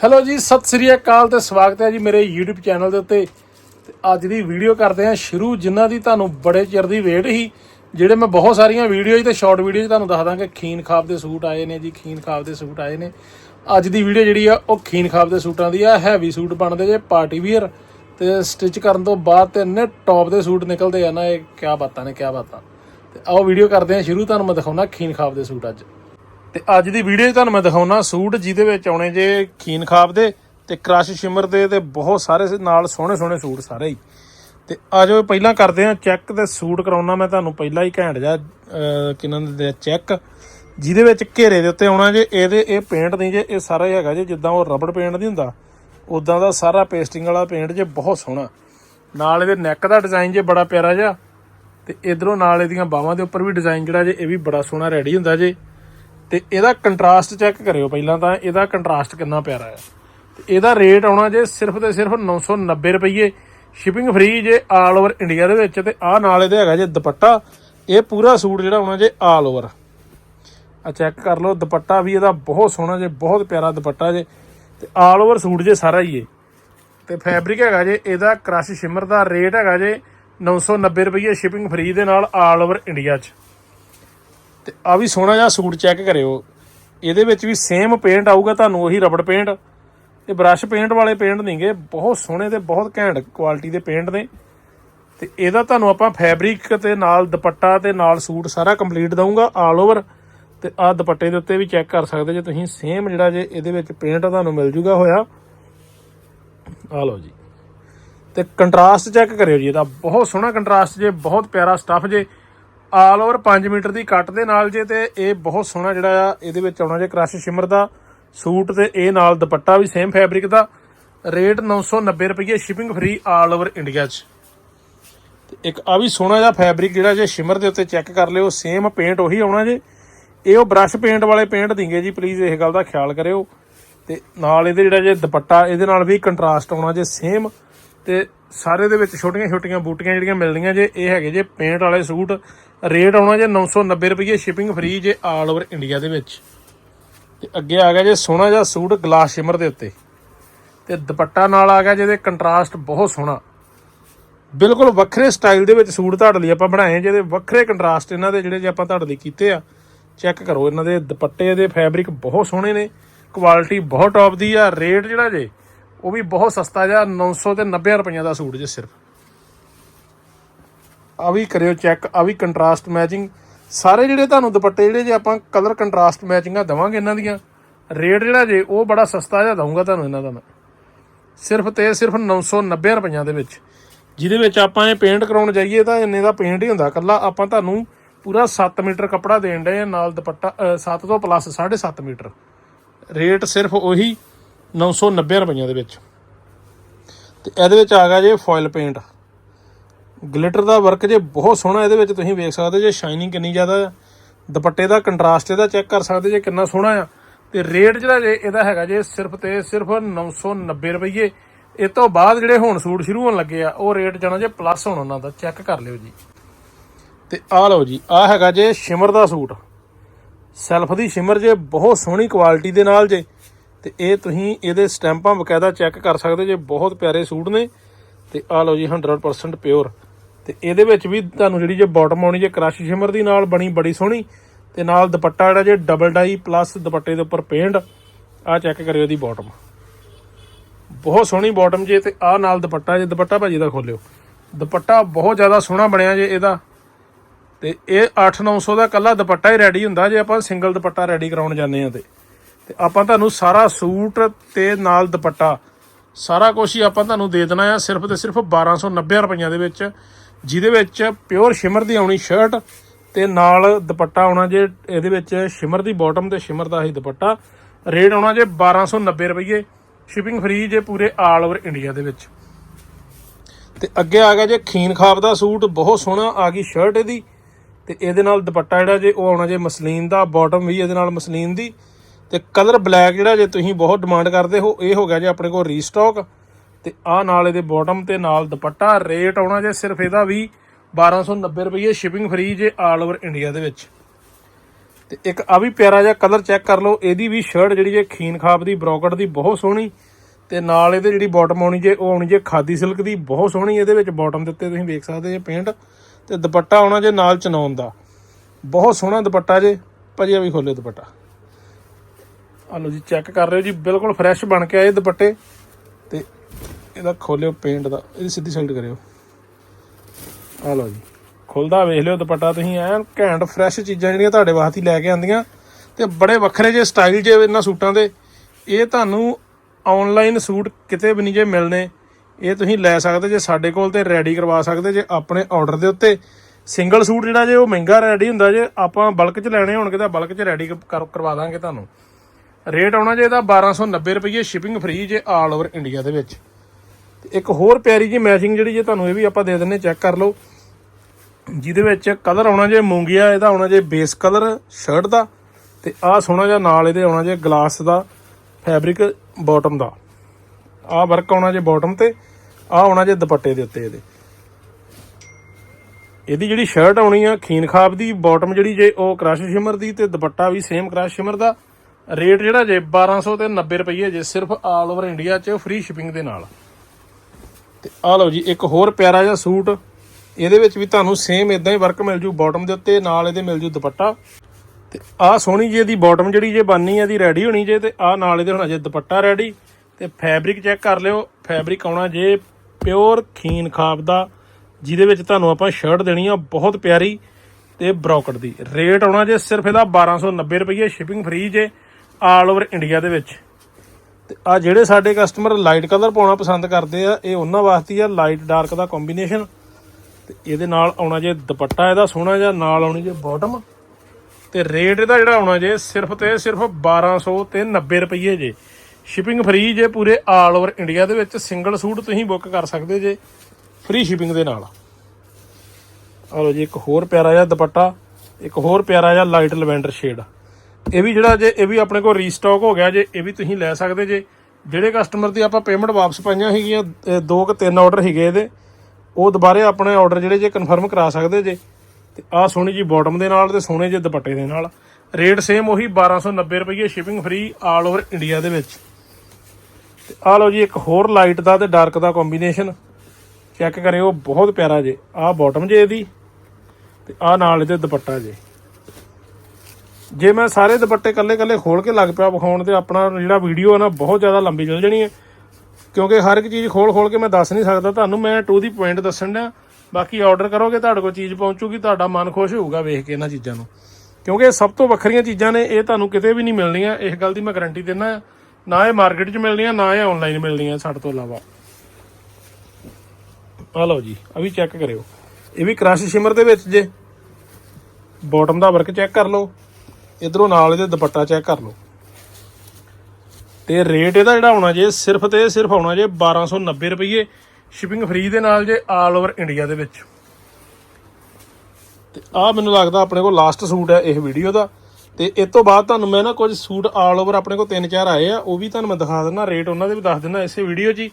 Hello ਜੀ, ਸਤਿ ਸ੍ਰੀ ਅਕਾਲ ਤੇ ਸਵਾਗਤ ਹੈ ਜੀ ਮੇਰੇ YouTube ਚੈਨਲ ਦੇ ਉੱਤੇ। ਤੇ ਅੱਜ ਦੀ ਵੀਡੀਓ ਕਰਦੇ ਹਾਂ ਸ਼ੁਰੂ, ਜਿਨ੍ਹਾਂ ਦੀ ਤੁਹਾਨੂੰ ਬੜੇ ਚਿਰ ਦੀ ਵੇਟ ਸੀ, ਜਿਹੜੇ ਮੈਂ ਬਹੁਤ ਸਾਰੀਆਂ ਵੀਡੀਓਜ਼ 'ਚ ਤੇ ਸ਼ਾਰਟ ਵੀਡੀਓ 'ਚ ਤੁਹਾਨੂੰ ਦੱਸਦਾ ਕਿ ਖੀਨ ਖਾਬ ਦੇ ਸੂਟ ਆਏ ਨੇ ਜੀ, ਖੀਨ ਖਾਬ ਦੇ ਸੂਟ ਆਏ ਨੇ। ਅੱਜ ਦੀ ਵੀਡੀਓ ਜਿਹੜੀ ਆ, ਉਹ ਖੀਨ ਖਾਬ ਦੇ ਸੂਟਾਂ ਦੀ ਆ ਹੈਵੀ ਸੂਟ ਬਣਦੇ ਜੇ ਪਾਰਟੀ ਵੀਅਰ ਤੇ ਸਟਿਚ ਕਰਨ ਤੋਂ ਬਾਅਦ ਤੇ ਇੰਨੇ ਟੌਪ ਦੇ ਸੂਟ ਨਿਕਲਦੇ ਆ ਨਾ, ਇਹ ਕਿਆ ਬਾਤਾਂ ਨੇ, ਕਿਆ ਬਾਤਾਂ। ਤੇ ਆਓ ਵੀਡੀਓ ਕਰਦੇ ਹਾਂ ਸ਼ੁਰੂ, ਤੁਹਾਨੂੰ ਮੈਂ ਦਿਖਾਉਣਾ ਖੀਨ ਖਾਬ ਦੇ ਸੂਟ ਅੱਜ। ਤੇ ਅੱਜ ਦੀ ਵੀਡੀਓ 'ਚ ਤੁਹਾਨੂੰ ਮੈਂ ਦਿਖਾਉਣਾ ਸੂਟ, ਜਿਹਦੇ ਵਿੱਚ ਆਉਣੇ ਜੇ ਖੀਨ ਖਾਬ ਦੇ ਤੇ ਕ੍ਰਸ਼ ਸ਼ਿਮਰ ਦੇ ਤੇ ਬਹੁਤ ਸਾਰੇ ਨਾਲ ਸੋਹਣੇ ਸੋਹਣੇ ਸੂਟ ਸਾਰੇ ਹੀ। ਤੇ ਆਜੋ ਪਹਿਲਾਂ ਕਰਦੇ ਹਾਂ ਚੈੱਕ ਤੇ ਸੂਟ ਕਰਾਉਣਾ ਮੈਂ ਤੁਹਾਨੂੰ ਪਹਿਲਾਂ ਹੀ ਘੈਂਟ ਜਾ ਕਿਨਾਂ ਦੇ ਚੈੱਕ। ਜਿਹਦੇ ਵਿੱਚ ਘੇਰੇ ਦੇ ਉੱਤੇ ਆਉਣਾ ਜੇ, ਇਹਦੇ, ਇਹ ਪੇਂਟ ਨਹੀਂ ਜੇ, ਇਹ ਸਾਰਾ ਹੀ ਹੈਗਾ ਜੇ, ਜਿੱਦਾਂ ਉਹ ਰਬੜ ਪੇਂਟ ਨਹੀਂ ਹੁੰਦਾ ਉਦਾਂ ਦਾ ਸਾਰਾ ਪੇਸਟਿੰਗ ਵਾਲਾ ਪੇਂਟ ਜੇ ਬਹੁਤ ਸੋਹਣਾ। ਨਾਲ ਇਹਦੇ ਨੈਕ ਦਾ ਡਿਜ਼ਾਈਨ ਜੇ ਬੜਾ ਪਿਆਰਾ ਜਿਹਾ, ਤੇ ਇਧਰੋਂ ਨਾਲ ਇਹਦੀਆਂ ਬਾਹਾਂ ਦੇ ਉੱਪਰ ਵੀ ਡਿਜ਼ਾਈਨ ਜਿਹੜਾ ਜੇ, ਇਹ ਵੀ ਬੜਾ ਸੋਹਣਾ ਰੈਡੀ ਹੁੰਦਾ ਜੇ। ਤੇ ਇਹਦਾ ਕੰਟਰਾਸਟ ਚੈੱਕ ਕਰਿਓ ਪਹਿਲਾਂ ਤਾਂ, ਇਹਦਾ ਕੰਟਰਾਸਟ ਕਿੰਨਾ ਪਿਆਰਾ ਹੈ। ਤੇ ਇਹਦਾ ਰੇਟ ਆਉਣਾ ਜੇ ਸਿਰਫ ਤੇ ਸਿਰਫ 990 ਰੁਪਏ ਸ਼ਿਪਿੰਗ ਫ੍ਰੀ ਜੇ ਆਲ ਓਵਰ ਇੰਡੀਆ ਦੇ ਵਿੱਚ ਤੇ ਆਹ ਨਾਲ ਇਹਦੇ ਹੈਗਾ ਜੇ ਦੁਪੱਟਾ। ਇਹ ਪੂਰਾ ਸੂਟ ਜਿਹੜਾ ਆਉਣਾ ਜੇ ਆਲ ਓਵਰ ਆ ਚੈੱਕ ਕਰ ਲਓ, ਦੁਪੱਟਾ ਵੀ ਇਹਦਾ ਬਹੁਤ ਸੋਹਣਾ ਜੇ, ਬਹੁਤ ਪਿਆਰਾ ਦੁਪੱਟਾ ਜੇ। ਤੇ ਆਲ ਓਵਰ ਸੂਟ ਜੇ ਸਾਰਾ ਹੀ ਏ। ਤੇ ਫੈਬਰਿਕ ਹੈਗਾ ਜੇ, ਇਹਦਾ ਕ੍ਰਸ਼ ਸ਼ਿਮਰ ਦਾ ਰੇਟ ਹੈਗਾ ਜੇ 990 ਰੁਪਏ ਸ਼ਿਪਿੰਗ ਫ੍ਰੀ ਦੇ ਨਾਲ ਆਲ ਓਵਰ ਇੰਡੀਆ 'ਚ। ਤੇ ਆ ਵੀ ਸੋਹਣਾ ਜਿਹਾ ਸੂਟ ਚੈੱਕ ਕਰਿਓ। ਇਹਦੇ ਵਿੱਚ ਵੀ ਸੇਮ ਪੇਂਟ ਆਊਗਾ ਤੁਹਾਨੂੰ, ਉਹੀ ਰਬੜ ਪੇਂਟ ਇਹ ਬ੍ਰਸ਼ ਪੇਂਟ ਵਾਲੇ ਪੇਂਟ ਨਹੀਂਗੇ ਬਹੁਤ ਸੋਹਣੇ ਤੇ ਬਹੁਤ ਘੈਂਟ ਕੁਆਲਿਟੀ ਦੇ ਪੇਂਟ ਨੇ। ਤੇ ਇਹਦਾ ਤੁਹਾਨੂੰ ਆਪਾਂ ਫੈਬਰਿਕ ਤੇ ਨਾਲ ਦੁਪੱਟਾ ਤੇ ਨਾਲ ਸੂਟ ਸਾਰਾ ਕੰਪਲੀਟ ਦਊਂਗਾ ਆਲ ਓਵਰ ਤੇ ਆ ਦੁਪੱਟੇ ਦੇ ਉੱਤੇ ਵੀ ਚੈੱਕ ਕਰ ਸਕਦੇ ਜੇ ਤੁਸੀਂ। ਸੇਮ ਜਿਹੜਾ ਜੇ ਇਹਦੇ ਵਿੱਚ ਪੇਂਟ ਤੁਹਾਨੂੰ ਮਿਲ ਜੂਗਾ ਹੋਇਆ। ਆ ਲਓ ਜੀ। ਤੇ ਕੰਟਰਾਸਟ ਚੈੱਕ ਕਰਿਓ ਜੀ, ਇਹਦਾ। ਬਹੁਤ ਸੋਹਣਾ ਕੰਟਰਾਸਟ ਜੇ, ਬਹੁਤ ਪਿਆਰਾ ਸਟੱਫ ਜੇ। ਆਲ ਓਵਰ 5 ਮੀਟਰ ਦੀ ਕੱਟ ਦੇ ਨਾਲ ਜੇ ਤੇ ਇਹ ਬਹੁਤ ਸੋਹਣਾ ਜਿਹੜਾ ਆ, ਇਹਦੇ ਵਿੱਚ ਆਉਣਾ ਜੇ ਕ੍ਰਸ਼ ਸ਼ਿਮਰ ਦਾ, ਸੂਟ ਤੇ ਇਹ ਨਾਲ ਦੁਪੱਟਾ ਵੀ ਸੇਮ ਫੈਬਰਿਕ ਦਾ। ਰੇਟ 990 ਰੁਪਏ shipping free all over India 'ਚ। ਤੇ ਇੱਕ ਆ ਵੀ ਸੋਹਣਾ ਜਿਹਾ ਫੈਬਰਿਕ ਜਿਹੜਾ ਜੇ ਸ਼ਿਮਰ ਦੇ ਉੱਤੇ ਚੈੱਕ ਕਰ ਲਿਓ ਸੇਮ ਪੇਂਟ ਉਹੀ ਆਉਣਾ ਜੇ। ਇਹ ਉਹ ਬ੍ਰਸ਼ ਪੇਂਟ ਵਾਲੇ ਪੇਂਟ ਦਿੰਗੇ ਜੀ ਪਲੀਜ਼ ਇਹ ਗੱਲ ਦਾ ਖਿਆਲ ਕਰਿਓ। ਤੇ ਨਾਲ ਇਹਦੇ ਜਿਹੜਾ ਜੇ ਦੁਪੱਟਾ, ਇਹਦੇ ਨਾਲ ਵੀ ਕੰਟਰਾਸਟ ਆਉਣਾ ਜੇ ਸੇਮ ਤੇ ਸਾਰੇ ਦੇ ਵਿੱਚ ਛੋਟੀਆਂ ਛੋਟੀਆਂ ਬੂਟੀਆਂ ਜਿਹੜੀਆਂ ਮਿਲਦੀਆਂ ਜੇ, ਇਹ ਹੈਗੇ ਜੇ ਪੇਂਟ ਵਾਲੇ ਸੂਟ। ਰੇਟ ਆਉਣਾ ਜੇ 990 ਰੁਪਏ ਸ਼ਿਪਿੰਗ ਫ੍ਰੀ ਜੇ ਆਲ ਓਵਰ ਇੰਡੀਆ ਦੇ ਵਿੱਚ। ਤੇ ਅੱਗੇ ਆ ਗਿਆ ਜੇ ਸੋਹਣਾ ਜਿਹਾ ਸੂਟ ਗਲਾਸ ਸ਼ਿਮਰ ਦੇ ਉੱਤੇ। ਤੇ ਦੁਪੱਟਾ ਨਾਲ ਆ ਗਿਆ ਜਿਹਦੇ ਕੰਟਰਾਸਟ ਬਹੁਤ ਸੋਹਣਾ। ਬਿਲਕੁਲ ਵੱਖਰੇ ਸਟਾਈਲ ਦੇ ਵਿੱਚ ਸੂਟ ਤੁਹਾਡੇ ਲਈ ਆਪਾਂ ਬਣਾਏ ਜਿਹਦੇ ਵੱਖਰੇ ਕੰਟਰਾਸਟ ਇਹਨਾਂ ਦੇ ਜਿਹੜੇ ਜੇ ਆਪਾਂ ਤੁਹਾਡੇ ਲਈ ਕੀਤੇ ਆ। ਚੈੱਕ ਕਰੋ ਇਹਨਾਂ ਦੇ ਦੁਪੱਟੇ ਦੇ ਫੈਬਰਿਕ ਬਹੁਤ ਸੋਹਣੇ ਨੇ ਕੁਆਲਿਟੀ ਬਹੁਤ ਟੌਪ ਦੀ ਆ ਰੇਟ ਜਿਹੜਾ ਜੇ, ਉਹ ਵੀ ਬਹੁਤ ਸਸਤਾ ਜਿਹਾ 900 ਤੇ 90 ਰੁਪਈਆ ਦਾ ਸੂਟ ਜੇ ਸਿਰਫ। ਆ ਵੀ ਕਰਿਓ ਚੈੱਕ, ਆ ਵੀ ਕੰਟਰਾਸਟ ਮੈਚਿੰਗ ਸਾਰੇ ਜਿਹੜੇ ਤੁਹਾਨੂੰ ਦੁਪੱਟੇ, ਜਿਹੜੇ ਜੇ ਆਪਾਂ ਕਲਰ ਕੰਟਰਾਸਟ ਮੈਚਿੰਗਾਂ ਦਵਾਂਗੇ ਇਹਨਾਂ ਦੀਆਂ ਰੇਟ ਜਿਹੜਾ ਜੇ ਉਹ ਬੜਾ ਸਸਤਾ ਜਿਹਾ ਦਊਂਗਾ ਤੁਹਾਨੂੰ ਇਹਨਾਂ ਦਾ ਮੈਂ। ਸਿਰਫ ਤੇ ਸਿਰਫ 990 ਰੁਪਈਆ ਦੇ ਵਿੱਚ। ਜਿਹਦੇ ਵਿੱਚ ਆਪਾਂ ਇਹ ਪੇਂਟ ਕਰਾਉਣ ਜਾਈਏ ਤਾਂ ਇੰਨੇ ਦਾ ਪੇਂਟ ਹੀ ਹੁੰਦਾ। ਕੱਲਾ ਆਪਾਂ ਤੁਹਾਨੂੰ ਪੂਰਾ 7 ਮੀਟਰ ਕੱਪੜਾ ਦੇਣ ਦੇ ਨਾਲ ਦੁਪੱਟਾ 7 ਤੋਂ ਪਲੱਸ 7.5 ਮੀਟਰ। ਰੇਟ ਸਿਰਫ ਉਹੀ 990 ਰੁਪਈਆ ਦੇ ਵਿੱਚ। ਤੇ ਇਹਦੇ ਵਿੱਚ ਆ ਗਿਆ ਜੇ ਫੋਇਲ ਪੇਂਟ ਗਲਿਟਰ ਦਾ ਵਰਕ ਜੇ ਬਹੁਤ ਸੋਹਣਾ ਇਹਦੇ ਵਿੱਚ ਤੁਸੀਂ ਵੇਖ ਸਕਦੇ ਜੇ ਸ਼ਾਈਨਿੰਗ ਕਿੰਨੀ ਜ਼ਿਆਦਾ ਆ ਦੁਪੱਟੇ ਦਾ ਕੰਟਰਾਸਟ ਇਹਦਾ ਚੈੱਕ ਕਰ ਸਕਦੇ ਜੇ ਕਿੰਨਾ ਸੋਹਣਾ ਆ। ਤੇ ਰੇਟ ਜਿਹੜਾ ਜੇ ਇਹਦਾ ਹੈਗਾ ਜੇ ਸਿਰਫ ਤੇ ਸਿਰਫ 990 ਰੁਪਏ ਇਹ ਤੋਂ ਬਾਅਦ ਜਿਹੜੇ ਹੁਣ ਸੂਟ ਸ਼ੁਰੂ ਹੋਣ ਲੱਗੇ ਆ, ਉਹ ਰੇਟ ਜਾਣਾ ਜੇ ਪਲੱਸ ਹੁਣ ਉਹਨਾਂ ਦਾ। ਚੈੱਕ ਕਰ ਲਿਓ ਜੀ। ਤੇ ਆਹ ਲਓ ਜੀ, ਆਹ ਹੈਗਾ ਜੇ ਸ਼ਿਮਰ ਦਾ ਸੂਟ। ਸੈਲਫ ਦੀ ਸ਼ਿਮਰ ਜੇ ਬਹੁਤ ਸੋਹਣੀ ਕੁਆਲਿਟੀ ਦੇ ਨਾਲ ਜੇ। ਤੇ ਇਹ ਤੁਸੀਂ ਇਹਦੇ ਸਟੈਂਪਾਂ ਬਕਾਇਦਾ ਚੈੱਕ ਕਰ ਸਕਦੇ ਜੇ ਬਹੁਤ ਪਿਆਰੇ ਸੂਟ ਨੇ। ਤੇ ਆਹ ਲਓ ਜੀ 100% ਪਿਓਰ ਤੇ ਇਹਦੇ ਵਿੱਚ ਵੀ ਤੁਹਾਨੂੰ ਜਿਹੜੀ ਜੇ ਬਾਟਮ ਆਉਣੀ ਜੇ ਕ੍ਰਸ਼ ਸ਼ਿਮਰ ਦੀ ਨਾਲ ਬਣੀ ਬੜੀ ਸੋਹਣੀ, ਤੇ ਨਾਲ ਦੁਪੱਟਾ ਜਿਹੜਾ ਜੇ ਡਬਲ ਡਾਈ ਪਲੱਸ ਦੁਪੱਟੇ ਦੇ ਉੱਪਰ ਪੇਂਟ ਆਹ ਚੈੱਕ ਕਰਿਓ ਇਹਦੀ ਬਾਟਮ ਬਹੁਤ ਸੋਹਣੀ ਬਾਟਮ ਜੇ ਤੇ ਆਹ ਨਾਲ ਦੁਪੱਟਾ ਜੇ, ਦੁਪੱਟਾ ਭਾਜੀ ਦਾ ਖੋਲਿਓ। ਦੁਪੱਟਾ ਬਹੁਤ ਜ਼ਿਆਦਾ ਸੋਹਣਾ ਬਣਿਆ ਜੇ ਇਹਦਾ। ਤੇ ਇਹ 8-900 ਦਾ ਕੱਲਾ ਦੁਪੱਟਾ ਹੀ ਰੈਡੀ ਹੁੰਦਾ ਜੇ ਆਪਾਂ ਸਿੰਗਲ ਦੁਪੱਟਾ ਰੈਡੀ ਕਰਾਉਣ ਜਾਂਦੇ ਆ ਤੇ। ਤੇ ਆਪਾਂ ਤੁਹਾਨੂੰ ਸਾਰਾ ਸੂਟ ਤੇ ਨਾਲ ਦੁਪੱਟਾ, ਸਾਰਾ ਕੁਝ ਹੀ ਆਪਾਂ ਤੁਹਾਨੂੰ ਦੇ ਦੇਣਾ ਆ, ਸਿਰਫ ਤੇ ਸਿਰਫ 1290 ਰੁਪਈਆ ਦੇ ਵਿੱਚ। ਜਿਹਦੇ ਵਿੱਚ ਪਿਓਰ ਸ਼ਿਮਰ ਦੀ ਆਉਣੀ ਸ਼ਰਟ ਤੇ ਨਾਲ ਦੁਪੱਟਾ ਆਉਣਾ ਜੇ ਇਹਦੇ ਵਿੱਚ ਸ਼ਿਮਰ ਦੀ ਬਾਟਮ ਤੇ ਸ਼ਿਮਰ ਦਾ ਹੀ ਦੁਪੱਟਾ। ਰੇਟ ਆਉਣਾ ਜੇ 1290 ਰੁਪਏ ਸ਼ਿਪਿੰਗ ਫ੍ਰੀ ਜੇ ਪੂਰੇ ਆਲ ਓਵਰ ਇੰਡੀਆ ਦੇ ਵਿੱਚ। ਤੇ ਅੱਗੇ ਆ ਗਿਆ ਜੇ ਖੀਨ ਖਾਬ ਦਾ ਸੂਟ, ਬਹੁਤ ਸੋਹਣਾ ਆ ਗਈ ਸ਼ਰਟ ਇਹਦੀ। ਤੇ ਇਹਦੇ ਨਾਲ ਦੁਪੱਟਾ ਜਿਹੜਾ ਜੇ ਉਹ ਆਉਣਾ ਜੇ ਮਸਲੀਨ ਦਾ ਬਾਟਮ ਵੀ ਇਹਦੇ ਨਾਲ ਮਸਲੀਨ ਦੀ। ਤੇ ਕਲਰ ਬਲੈਕ ਜਿਹੜਾ ਜੇ ਤੁਸੀਂ ਬਹੁਤ ਡਿਮਾਂਡ ਕਰਦੇ ਹੋ, ਇਹ ਹੋ ਗਿਆ ਜੇ ਆਪਣੇ ਕੋਲ ਰੀਸਟਾਕ ਤੇ ਆਹ ਨਾਲ ਇਹਦੇ ਬਾਟਮ ਤੇ ਨਾਲ ਦੁਪੱਟਾ ਰੇਟ ਆਉਣਾ ਜੇ ਸਿਰਫ ਇਹਦਾ ਵੀ 1290 ਰੁਪਏ ਸ਼ਿਪਿੰਗ ਫ੍ਰੀ ਜੇ ਆਲ ਓਵਰ ਇੰਡੀਆ ਦੇ ਵਿੱਚ। ਤੇ ਇੱਕ ਆ ਵੀ ਪਿਆਰਾ ਜਿਹਾ ਕਲਰ ਚੈੱਕ ਕਰ ਲਓ, ਇਹਦੀ ਵੀ ਸ਼ਰਟ ਜਿਹੜੀ ਜੇ ਖੀਨ ਖਾਬ ਦੀ, ਬ੍ਰੋਕਟ ਦੀ ਬਹੁਤ ਸੋਹਣੀ। ਤੇ ਨਾਲ ਇਹਦੇ ਜਿਹੜੀ ਬਾਟਮ ਆਉਣੀ ਜੇ, ਉਹ ਆਉਣੀ ਜੇ ਖਾਦੀ ਸਿਲਕ ਦੀ, ਬਹੁਤ ਸੋਹਣੀ ਇਹਦੇ ਵਿੱਚ ਬਾਟਮ ਦੇ ਉੱਤੇ ਤੁਸੀਂ ਵੇਖ ਸਕਦੇ ਜੇ ਪੇਂਟ ਤੇ ਦੁਪੱਟਾ ਆਉਣਾ ਜੇ ਨਾਲ ਚਨੌਨ ਦਾ। ਬਹੁਤ ਸੋਹਣਾ ਦੁਪੱਟਾ ਜੇ, ਭਾਜੀ ਵੀ ਖੋਲੇ ਦੁਪੱਟਾ। ਆ ਲਓ ਜੀ ਚੈੱਕ ਕਰ ਰਹੇ ਹੋ ਜੀ, ਬਿਲਕੁਲ ਫਰੈਸ਼ ਬਣ ਕੇ ਆਏ ਦੁਪੱਟੇ। ਤੇ ਇਹਦਾ ਖੋਲਿਓ ਪੇਂਟ ਦਾ। ਇਹਦੀ ਸਿੱਧੀ ਸਾਈਡ ਕਰਿਓ। ਆ ਲਓ ਜੀ। ਖੁੱਲਦਾ, ਵੇਖ ਲਿਓ ਦੁਪੱਟਾ। ਤੁਸੀਂ ਐਨ ਘੈਂਟ ਫਰੈਸ਼ ਚੀਜ਼ਾਂ ਜਿਹੜੀਆਂ ਤੁਹਾਡੇ ਵਾਸਤੇ ਲੈ ਕੇ ਆਂਦੀਆਂ ਤੇ ਬੜੇ ਵੱਖਰੇ ਜੇ ਸਟਾਈਲ ਜੇ ਇਹਨਾਂ ਸੂਟਾਂ ਦੇ। ਇਹ ਤੁਹਾਨੂੰ ਆਨਲਾਈਨ ਸੂਟ ਕਿਤੇ ਵੀ ਨਹੀਂ ਜੇ ਮਿਲਨੇ ਇਹ ਤੁਸੀਂ ਲੈ ਸਕਦੇ ਜੇ ਸਾਡੇ ਕੋਲ ਤੇ ਰੈਡੀ ਕਰਵਾ ਸਕਦੇ ਜੇ ਆਪਣੇ ਆਰਡਰ ਦੇ ਉੱਤੇ। ਸਿੰਗਲ ਸੂਟ ਜਿਹੜਾ ਜੇ ਉਹ ਮਹਿੰਗਾ ਰੈਡੀ ਹੁੰਦਾ ਜੇ, ਆਪਾਂ ਬਲਕ 'ਚ ਲੈਣੇ ਹੋਣਗੇ ਤਾਂ ਬਲਕ 'ਚ ਰੈਡੀ ਕਰਵਾ ਦਾਂਗੇ ਤੁਹਾਨੂੰ। ਰੇਟ ਆਉਣਾ ਜੇ ਇਹਦਾ 1290 ਰੁਪਏ ਸ਼ਿਪਿੰਗ ਫ੍ਰੀ ਜੇ ਆਲ ਓਵਰ ਇੰਡੀਆ ਦੇ ਵਿੱਚ। ਤੇ ਇੱਕ ਹੋਰ ਪਿਆਰੀ ਜੀ ਮੈਚਿੰਗ ਜਿਹੜੀ ਜੇ ਤੁਹਾਨੂੰ ਇਹ ਵੀ ਆਪਾਂ ਦੇ ਦਿੰਨੇ ਚੈੱਕ ਕਰ ਲਓ। ਜਿਹਦੇ ਵਿੱਚ ਕਲਰ ਆਉਣਾ ਜੇ ਮੂੰਗੀਆ, ਇਹਦਾ ਆਉਣਾ ਜੇ ਬੇਸ ਕਲਰ ਸ਼ਰਟ ਦਾ ਤੇ ਆਹ ਸੋਹਣਾ ਜਿਹਾ ਨਾਲ ਇਹਦੇ ਆਉਣਾ ਜੇ ਗਲਾਸ ਦਾ ਫੈਬਰਿਕ ਬਾਟਮ ਦਾ। ਆਹ ਵਰਕ ਆਉਣਾ ਜੇ ਬਾਟਮ ਤੇ, ਆਹ ਆਉਣਾ ਜੇ ਦੁਪੱਟੇ ਦੇ ਉੱਤੇ ਇਹਦੇ। ਇਹਦੀ ਜਿਹੜੀ ਸ਼ਰਟ ਆਉਣੀ ਆ, ਖੀਨ ਖਾਬ ਦੀ ਬਾਟਮ ਜਿਹੜੀ ਜੇ ਉਹ ਕ੍ਰਸ਼ ਸ਼ਿਮਰ ਦੀ ਤੇ ਦੁਪੱਟਾ ਵੀ ਸੇਮ ਕ੍ਰਸ਼ ਸ਼ਿਮਰ ਦਾ। ਰੇਟ ਜਿਹੜਾ ਜੇ 1200 ਤੇ 90 ਰੁਪਏ ਜੇ ਸਿਰਫ ਆਲ ਓਵਰ ਇੰਡੀਆ 'ਚ ਫ੍ਰੀ ਸ਼ਿਪਿੰਗ ਦੇ ਨਾਲ। ਤੇ ਆ ਲਓ ਜੀ, ਇੱਕ ਹੋਰ ਪਿਆਰਾ ਜਿਹਾ ਸੂਟ। ਇਹਦੇ ਵਿੱਚ ਵੀ ਤੁਹਾਨੂੰ ਸੇਮ ਇਦਾਂ ਹੀ ਵਰਕ ਮਿਲ ਜੂ ਬਾਟਮ ਦੇ ਉੱਤੇ, ਨਾਲ ਇਹਦੇ ਮਿਲ ਜੂ ਦੁਪੱਟਾ। ਤੇ ਆਹ ਸੋਹਣੀ ਜੀ ਇਹਦੀ ਬਾਟਮ ਜਿਹੜੀ ਜੇ ਬਾਨੀ ਆ ਦੀ ਰੈਡੀ ਹੋਣੀ ਜੇ, ਤੇ ਆਹ ਨਾਲ ਇਹਦੇ ਹੋਣਾ ਜੇ ਦੁਪੱਟਾ ਰੈਡੀ ਤੇ ਫੈਬਰਿਕ ਚੈੱਕ ਕਰ ਲਿਓ ਫੈਬਰਿਕ ਆਉਣਾ ਜੇ ਪਿਓਰ ਖੀਨ ਖਾਬ ਦਾ, ਜਿਹਦੇ ਵਿੱਚ ਤੁਹਾਨੂੰ ਆਪਾਂ ਸ਼ਰਟ ਦੇਣੀ ਆ ਬਹੁਤ ਪਿਆਰੀ ਤੇ ਬ੍ਰੋਕਟ ਦੀ। ਰੇਟ ਆਉਣਾ ਜੇ ਸਿਰਫ ਇਹਦਾ 1290 ਰੁਪਏ ਸ਼ਿਪਿੰਗ ਫ੍ਰੀ ਜੇ ਆਲ ਓਵਰ ਇੰਡੀਆ ਦੇ ਵਿੱਚ। ਤੇ ਆ ਜਿਹੜੇ ਸਾਡੇ ਕਸਟਮਰ ਲਾਈਟ ਕਲਰ ਪਾਉਣਾ ਪਸੰਦ ਕਰਦੇ ਆ, ਇਹ ਉਹਨਾਂ ਵਾਸਤੇ ਆ ਲਾਈਟ ਡਾਰਕ ਦਾ ਕੰਬੀਨੇਸ਼ਨ ਤੇ ਇਹਦੇ ਨਾਲ ਆਉਣਾ ਜੇ ਦੁਪੱਟਾ ਇਹਦਾ ਸੋਹਣਾ ਜਿਹਾ, ਨਾਲ ਆਉਣੀ ਜੇ ਬਾਟਮ ਤੇ ਰੇਟ ਇਹਦਾ ਜਿਹੜਾ ਆਉਣਾ ਜੇ ਸਿਰਫ ਤੇ ਸਿਰਫ 1200 ਤੇ 90 ਰੁਪਏ ਜੇ। ਸ਼ਿਪਿੰਗ ਫ੍ਰੀ ਜੇ ਪੂਰੇ ਆਲ ਓਵਰ ਇੰਡੀਆ ਦੇ ਵਿੱਚ ਸਿੰਗਲ ਸੂਟ ਤੁਸੀਂ ਬੁੱਕ ਕਰ ਸਕਦੇ ਜੇ ਫ੍ਰੀ ਸ਼ਿਪਿੰਗ ਦੇ ਨਾਲ। ਆ ਲਓ ਜੀ, ਇੱਕ ਹੋਰ ਪਿਆਰਾ ਜਿਹਾ ਦੁਪੱਟਾ, ਇੱਕ ਹੋਰ ਪਿਆਰਾ ਜਿਹਾ ਲਾਈਟ ਲਵੈਂਡਰ ਸ਼ੇਡ ਇਹ ਵੀ ਜਿਹੜਾ ਜੇ ਇਹ ਵੀ ਆਪਣੇ ਕੋਲ ਰੀਸਟਾਕ ਹੋ ਗਿਆ ਜੇ, ਇਹ ਵੀ ਤੁਸੀਂ ਲੈ ਸਕਦੇ ਜੇ। ਜਿਹੜੇ ਕਸਟਮਰ ਦੀ ਆਪਾਂ ਪੇਮੈਂਟ ਵਾਪਸ ਪਾਈਆਂ ਹੈਗੀਆਂ ਦੋ ਕਿ ਤਿੰਨ ਆਰਡਰ ਹੈਗੇ ਇਹਦੇ, ਉਹ ਦੁਬਾਰੇ ਆਪਣੇ ਆਰਡਰ ਜਿਹੜੇ ਜੇ ਕਨਫਰਮ ਕਰਾ ਸਕਦੇ ਜੇ। ਤੇ ਆਹ ਸੋਹਣੀ ਜੀ ਬਾਟਮ ਦੇ ਨਾਲ ਤੇ ਸੋਹਣੇ ਜੇ ਦੁਪੱਟੇ ਦੇ ਨਾਲ। ਰੇਟ ਸੇਮ ਉਹੀ 1290 ਰੁਪਏ shipping free all over India ਦੇ ਵਿੱਚ। ਤੇ ਆ ਲਓ ਜੀ ਇੱਕ ਹੋਰ ਲਾਈਟ ਦਾ ਤੇ ਡਾਰਕ ਦਾ ਕੰਬੀਨੇਸ਼ਨ ਚੈੱਕ ਕਰਿਓ, ਬਹੁਤ ਪਿਆਰਾ ਜੇ। ਆਹ ਬਾਟਮ ਜੇ ਇਹਦੀ, ਤੇ ਆਹ ਨਾਲ ਇਹਦੇ ਦੁਪੱਟਾ ਜੇ। ਜੇ ਮੈਂ ਸਾਰੇ ਦੁਪੱਟੇ ਕੱਲੇ ਕੱਲੇ ਖੋਲ ਕੇ ਲੱਗ ਪਿਆ ਵਿਖਾਉਣ ਤੇ ਆਪਣਾ ਜਿਹੜਾ ਵੀਡੀਓ ਹੈ ਨਾ, ਬਹੁਤ ਜ਼ਿਆਦਾ ਲੰਬੀ ਚੱਲ ਜਾਣੀ ਹੈ। ਕਿਉਂਕਿ ਹਰ ਇੱਕ ਚੀਜ਼ ਖੋਲ ਖੋਲ ਕੇ ਮੈਂ ਦੱਸ ਨਹੀਂ ਸਕਦਾ। ਤੁਹਾਨੂੰ ਮੈਂ ਟੂ ਦੀ ਪੁਆਇੰਟ ਦੱਸਣ ਡਿਆ। ਬਾਕੀ ਆਰਡਰ ਕਰੋਗੇ, ਤੁਹਾਡੇ ਕੋਲ ਚੀਜ਼ ਪਹੁੰਚੂਗੀ, ਤੁਹਾਡਾ ਮਨ ਖੁਸ਼ ਹੋਊਗਾ ਵੇਖ ਕੇ ਇਹਨਾਂ ਚੀਜ਼ਾਂ ਨੂੰ। ਕਿਉਂਕਿ ਇਹ ਸਭ ਤੋਂ ਵੱਖਰੀਆਂ ਚੀਜ਼ਾਂ ਨੇ, ਇਹ ਤੁਹਾਨੂੰ ਕਿਤੇ ਵੀ ਨਹੀਂ ਮਿਲਣੀਆਂ। ਇਸ ਗੱਲ ਦੀ ਮੈਂ ਗਾਰੰਟੀ ਦਿੰਦਾ ਨਾ ਇਹ ਮਾਰਕੀਟ 'ਚ ਮਿਲਣੀਆਂ, ਨਾ ਇਹ ਆਨਲਾਈਨ ਮਿਲਣੀਆਂ ਸਾਡੇ ਤੋਂ ਇਲਾਵਾ। ਆ ਲਓ ਜੀ ਆ ਵੀ ਚੈੱਕ ਕਰਿਓ। ਇਹ ਵੀ ਕ੍ਰਸ਼ ਸ਼ਿਮਰ ਦੇ ਵਿੱਚ ਜੇ। ਬਾਟਮ ਦਾ ਵਰਕ ਚੈੱਕ ਕਰ ਲਓ। ਇਧਰੋਂ ਨਾਲ ਇਹਦੇ ਦੁਪੱਟਾ ਚੈੱਕ ਕਰ ਲਓ। ਤੇ ਰੇਟ ਇਹਦਾ ਜਿਹੜਾ ਆਉਣਾ ਜੇ ਸਿਰਫ ਤੇ ਸਿਰਫ ਆਉਣਾ ਜੇ 1290 ਰੁਪਏ ਸ਼ਿਪਿੰਗ ਫ੍ਰੀ ਦੇ ਨਾਲ ਜੇ ਆਲ ਓਵਰ ਇੰਡੀਆ ਦੇ ਵਿੱਚ। ਤੇ ਆ ਮੈਨੂੰ ਲੱਗਦਾ ਆਪਣੇ ਕੋਲ ਲਾਸਟ ਸੂਟ ਹੈ ਇਹ ਵੀਡੀਓ ਦਾ। ਤੇ ਇਸ ਤੋਂ ਬਾਅਦ ਤੁਹਾਨੂੰ ਮੈਂ ਨਾ ਕੁਝ ਸੂਟ ਆਲ ਓਵਰ ਆਪਣੇ ਕੋਲ ਤਿੰਨ ਚਾਰ ਆਏ ਆ, ਉਹ ਵੀ ਤੁਹਾਨੂੰ ਮੈਂ ਦਿਖਾ ਦਿੰਦਾ ਰੇਟ ਉਹਨਾਂ ਦੇ ਵੀ ਦੱਸ ਦਿੰਦਾ ਇਸੇ ਵੀਡੀਓ 'ਚ ਹੀ।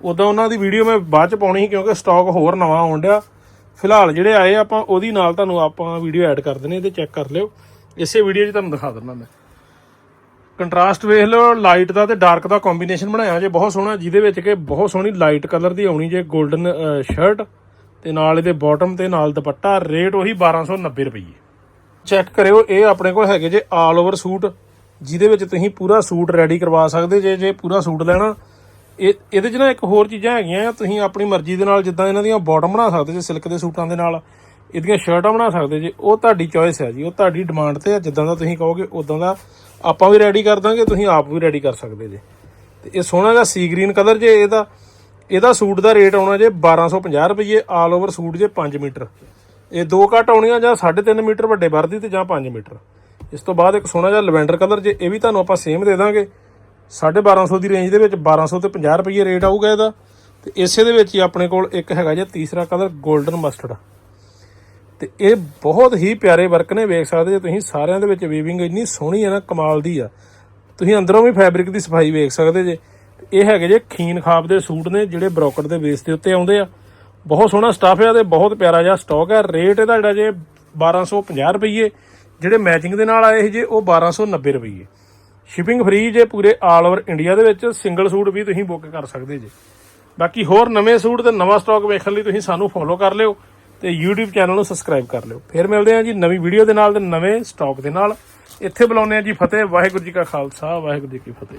ਉਦਾਂ ਉਹਨਾਂ ਦੀ ਵੀਡੀਓ ਮੈਂ ਬਾਅਦ 'ਚ ਪਾਉਣੀ ਸੀ ਕਿਉਂਕਿ ਸਟਾਕ ਹੋਰ ਨਵਾਂ ਆਉਣ ਡਿਆ। ਫਿਲਹਾਲ ਜਿਹੜੇ ਆਏ ਆਪਾਂ ਉਹਦੀ ਨਾਲ ਤੁਹਾਨੂੰ ਆਪਾਂ ਵੀਡੀਓ ਐਡ ਕਰ ਦਿੰਦੇ ਇਹਦੇ ਚੈੱਕ ਕਰ ਲਿਓ। ਇਸੇ ਵੀਡੀਓ 'ਚ ਤੁਹਾਨੂੰ ਦਿਖਾ ਦਿੰਦਾ ਮੈਂ। ਕੰਟਰਾਸਟ ਵੇਖ ਲਓ ਲਾਈਟ ਦਾ ਤੇ ਡਾਰਕ ਦਾ ਕੰਬੀਨੇਸ਼ਨ ਬਣਾਇਆ ਜੇ, ਬਹੁਤ ਸੋਹਣਾ, ਜਿਹਦੇ ਵਿੱਚ ਕਿ ਬਹੁਤ ਸੋਹਣੀ ਲਾਈਟ ਕਲਰ ਦੀ ਆਉਣੀ ਜੇ 골ਡਨ ਸ਼ਰਟ ਤੇ ਨਾਲ ਇਹਦੇ ਬਾਟਮ ਤੇ ਨਾਲ ਦੁਪੱਟਾ ਰੇਟ ਉਹੀ 1290 ਰੁਪਏ ਚੈੱਕ ਕਰਿਓ, ਇਹ ਆਪਣੇ ਕੋਲ ਹੈਗੇ ਜੇ ਆਲ ਓਵਰ ਸੂਟ ਜਿਹਦੇ ਵਿੱਚ ਤੁਸੀਂ ਪੂਰਾ ਸੂਟ ਰੈਡੀ ਕਰਵਾ ਸਕਦੇ ਜੇ ਜੇ ਪੂਰਾ ਸੂਟ ਲੈਣਾ। ਇਹ, ਇਹਦੇ 'ਚ ਨਾ ਇੱਕ ਹੋਰ ਚੀਜ਼ਾਂ ਹੈਗੀਆਂ, ਤੁਸੀਂ ਆਪਣੀ ਮਰਜ਼ੀ ਦੇ ਨਾਲ ਜਿੱਦਾਂ ਇਹਨਾਂ ਦੀਆਂ ਬਾਟਮ ਬਣਾ ਸਕਦੇ ਜੇ ਸਿਲਕ ਦੇ ਸੂਟਾਂ ਦੇ ਨਾਲ। ਇਹਦੀਆਂ ਸ਼ਰਟਾਂ ਬਣਾ ਸਕਦੇ ਜੇ, ਉਹ ਤੁਹਾਡੀ ਚੋਇਸ ਹੈ ਜੀ, ਉਹ ਤੁਹਾਡੀ ਡਿਮਾਂਡ ਤੇ ਹੈ, ਜਿੱਦਾਂ ਦਾ ਤੁਸੀਂ ਕਹੋਗੇ, ਉਦਾਂ ਦਾ ਆਪਾਂ ਵੀ ਰੈਡੀ ਕਰ ਦਾਂਗੇ, ਤੁਸੀਂ ਆਪ ਵੀ ਰੈਡੀ ਕਰ ਸਕਦੇ ਜੇ। ਤੇ ਇਹ ਸੋਹਣਾ ਜਿਹਾ ਸੀ ਗ੍ਰੀਨ ਕਲਰ ਜੇ, ਇਹਦਾ ਇਹਦਾ ਸੂਟ ਦਾ ਰੇਟ ਆਉਣਾ ਜੇ 1250 ਰੁਪਏ ਆਲ ਓਵਰ ਸੂਟ ਜੇ 5 ਮੀਟਰ। ਇਹ ਦੋ ਕੱਟ ਆਉਣੀਆਂ ਜਾਂ 3.5 ਮੀਟਰ ਵੱਡੇ ਵਰਦੀ ਤੇ ਜਾਂ 5 ਮੀਟਰ। ਇਸ ਤੋਂ ਬਾਅਦ ਇੱਕ ਸੋਹਣਾ ਜਿਹਾ ਲਵੈਂਡਰ ਕਲਰ ਜੇ, ਇਹ ਵੀ ਤੁਹਾਨੂੰ ਆਪਾਂ ਸੇਮ ਦੇ ਦਾਂਗੇ। 1250 ਦੀ ਰੇਂਜ ਦੇ ਵਿੱਚ 1200 ਤੇ 50 ਰੁਪਏ ਰੇਟ ਆਊਗਾ ਇਹਦਾ। ਤੇ ਇਸੇ ਦੇ ਵਿੱਚ ਹੀ ਆਪਣੇ ਕੋਲ ਇੱਕ ਹੈਗਾ ਜੇ ਤੀਸਰਾ ਕਲਰ 골ਡਨ ਮਸਟਰਡ ਤੇ ਇਹ ਬਹੁਤ ਹੀ ਪਿਆਰੇ ਵਰਕ ਨੇ, ਵੇਖ ਸਕਦੇ ਜੇ ਤੁਸੀਂ, ਸਾਰਿਆਂ ਦੇ ਵਿੱਚ ਵੀਵਿੰਗ ਇੰਨੀ ਸੋਹਣੀ ਹੈ ਨਾ, ਕਮਾਲ ਦੀ ਆ। ਤੁਸੀਂ ਅੰਦਰੋਂ ਵੀ ਫੈਬਰਿਕ ਦੀ ਸਫ਼ਾਈ ਵੇਖ ਸਕਦੇ ਜੇ। ਇਹ ਹੈਗੇ ਜੇ ਖੀਨ ਖਾਬ ਦੇ ਸੂਟ ਨੇ, ਜਿਹੜੇ ਬ੍ਰੋਕਟ ਦੇ ਬੇਸ ਦੇ ਉੱਤੇ ਆਉਂਦੇ ਆ। ਬਹੁਤ ਸੋਹਣਾ ਸਟਾਫ ਹੈ ਤੇ ਬਹੁਤ ਪਿਆਰਾ ਜਿਹਾ ਸਟਾਕ ਹੈ ਰੇਟ ਇਹਦਾ ਜਿਹੜਾ ਜੇ 1250 ਰੁਪਏ ਜਿਹੜੇ ਮੈਚਿੰਗ ਦੇ ਨਾਲ ਆਏ ਸੀ ਜੇ, ਉਹ 1290 ਰੁਪਏ ਸ਼ਿਪਿੰਗ ਫ੍ਰੀ ਜੇ ਪੂਰੇ ਆਲ ਓਵਰ ਇੰਡੀਆ ਦੇ ਵਿੱਚ ਸਿੰਗਲ ਸੂਟ ਵੀ ਤੁਸੀਂ ਬੁੱਕ ਕਰ ਸਕਦੇ ਜੇ। ਬਾਕੀ ਹੋਰ ਨਵੇਂ ਸੂਟ ਤੇ ਨਵਾਂ ਸਟਾਕ ਵੇਖਣ ਲਈ ਤੁਸੀਂ ਸਾਨੂੰ ਫੋਲੋ ਕਰ ਲਿਓ। ਤੇ YouTube ਚੈਨਲ ਨੂੰ ਸਬਸਕ੍ਰਾਈਬ ਕਰ ਲਿਓ। ਫਿਰ ਮਿਲਦੇ ਹਾਂ ਜੀ ਨਵੀਂ ਵੀਡੀਓ ਦੇ ਨਾਲ ਤੇ ਨਵੇਂ ਸਟਾਕ ਦੇ ਨਾਲ। ਇੱਥੇ ਬੁਲਾਉਂਦੇ ਹਾਂ ਜੀ ਫਤਿਹ, ਵਾਹਿਗੁਰੂ ਜੀ ਕਾ ਖਾਲਸਾ, ਵਾਹਿਗੁਰੂ ਜੀ ਕੀ ਫਤਿਹ।